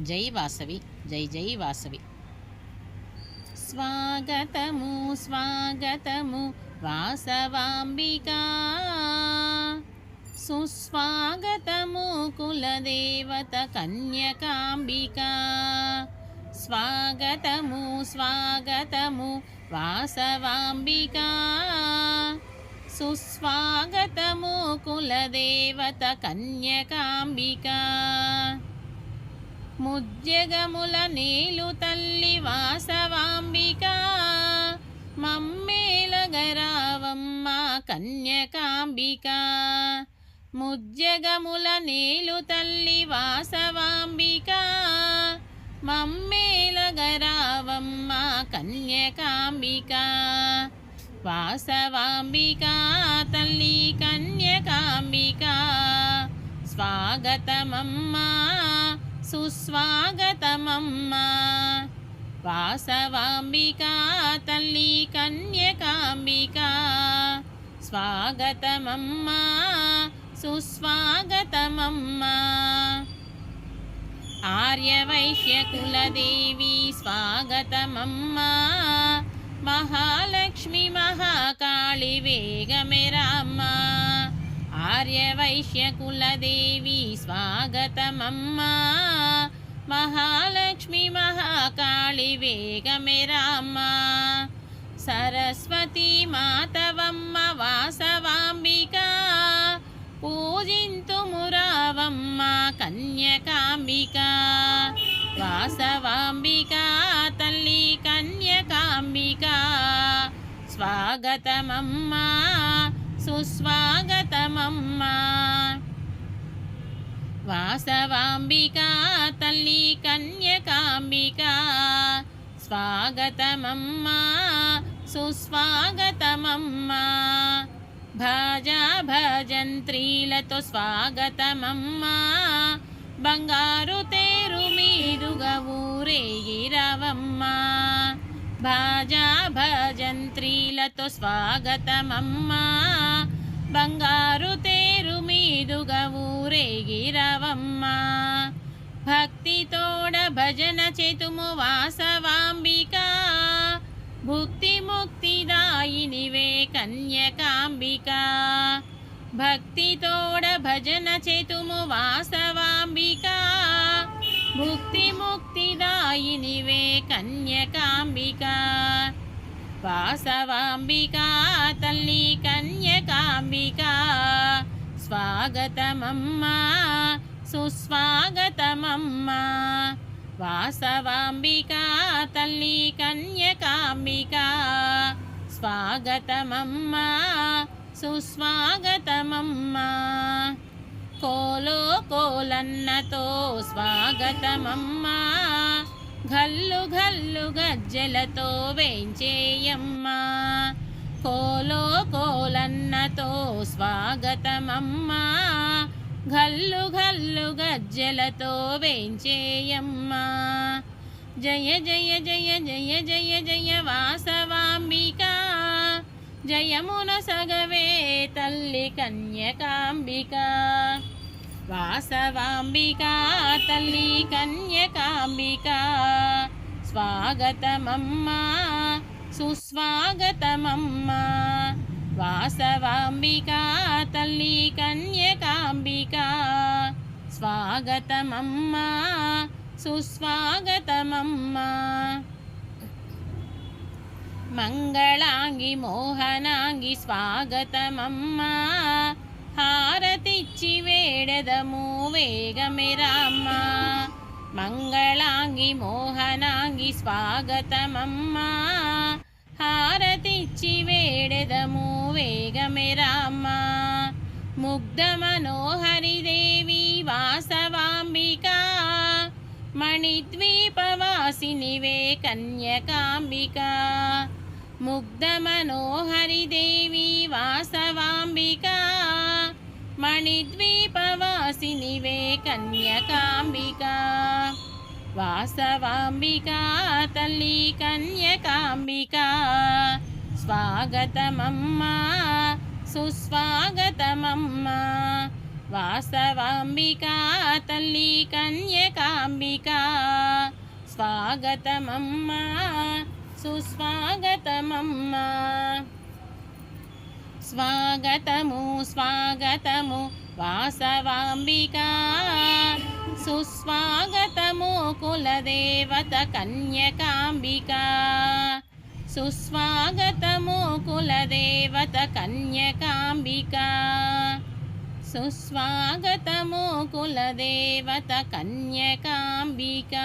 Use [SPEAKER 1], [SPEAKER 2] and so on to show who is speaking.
[SPEAKER 1] జై వాసవి జై జై వాసవి. స్వాగతము స్వాగతము వాసవాంబికా. సుస్వాగతము కులదేవత కన్యకాంబికా. స్వాగతము స్వాగతము వాసవాంబికా. సుస్వాగతము కులదేవత కన్యకాంబికా. ముజ్జగముల నీలు తల్లి వాసవాంబిక. మమ్మేలగరావమ్మ కన్యకాంబిక. ముజ్జగముల నీలు తల్లి వాసవాంబిక. మమ్మేలగరావమ్మ కన్యకాంబిక. వాసవాంబిక తల్లి కన్యకాంబిక. స్వాగతమమ్మా. సుస్వాగతమమ్మా. వాసవాంబికా తల్లి కన్యకాంబికా. స్వాగతమమ్మా సుస్వాగతమమ్మా. ఆర్యవైశ్యకులదేవి స్వాగతమమ్మా. మహాలక్ష్మి మహాకాళి వేగమెరా ఆర్యవైశ్యకులదేవి స్వాగతమమ్మా. మహాలక్ష్మి మహాకాళి వేగమెరామ్మా సరస్వతి మాతవమ్మ వాసవాంబిక. పూజింతు మురావమ్మ కన్యకాంబిక. వాసవాంబిక తల్లి కన్యకాంబిక. స్వాగతమమ్మా. సుస్వాగతమమ్మా. వాసవాంబిక తల్లి కన్యకాంబిక. స్వాగతమమ్మా సుస్వాగతమమ్మా. భజా భజంత్రీలతో స్వాగతమమ్మా. బంగారు తేరు మీదుగా ఊరేగిరవమ్మా భాజా భజంత్రీలతో స్వాగతమమ్మా. బంగారు తేరు మీదుగా ఊరేగిరవమ్మా భక్తితోడ భజన చేతుము వాసవాంబిక. భుక్తి ముక్తిదాయినివే కన్యకాంబిక. భక్తితోడ భజన చేతుము వాసవాంబిక. భుక్తి ముక్తిదాయి కన్యకాంబిక వాసవాంబిక తల్లి కన్యకాంబిక. స్వాగతమమ్మా సుస్వాగతమమ్మా. వాసవాంబిక తల్లి కన్యకాంబిక. స్వాగతమమ్మా సుస్వాగతమమ్మా. కోలో కోలన్నతో స్వాగతమమ్మా. గల్లు గల్లు గజ్జలతో వేంచేయమ్మా. కోలో కోలన్నతో స్వాగతమమ్మా. గల్లు గల్లు గజ్జలతో వేంచేయమ్మా. జయ జయ జయ జయ జయ జయ వాసవాంబిక. జయమున సగవే తల్లి కన్యకాంబిక. వాసవాంబికా తల్లి కన్యకాంబిక. స్వాగతమమ్మా సుస్వాగతమమ్మా. వాసవాంబికా తల్లి కన్యకాంబిక. స్వాగతమమ్మా సుస్వాగతమమ్మా. మంగళాంగి మోహనాంగి స్వాగతమమ్మా. వేగమెరామ్మ. మంగళాంగి మోహనాంగి స్వాగతమమ్మా. హారతిచ్చి వేడదము వేగమెరామ్మ. ముగ్ధ మనోహరి దేవి వాసవాంబిక. మణిద్వీపవాసినివే కన్యకాంబిక. ముగ్ధ మనోహరి దేవి వాసవాంబిక. మణిద్వీపవాసినివే కన్యకాంబిక. వాసవాంబిక తల్లి కన్యకాంబిక. స్వాగతమమ్మా సుస్వాగతమమ్మా. వాసవాంబిక తల్లి కన్యకాంబిక. స్వాగతమమ్మా సుస్వాగతమమ్మా. స్వాగతము స్వాగతము వాసవాంబిక. సుస్వాగతము కులదేవత కన్యకాంబిక. సుస్వాగతము కులదేవత కన్యకాంబిక. సుస్వాగతము కులదేవత కన్యకాంబిక.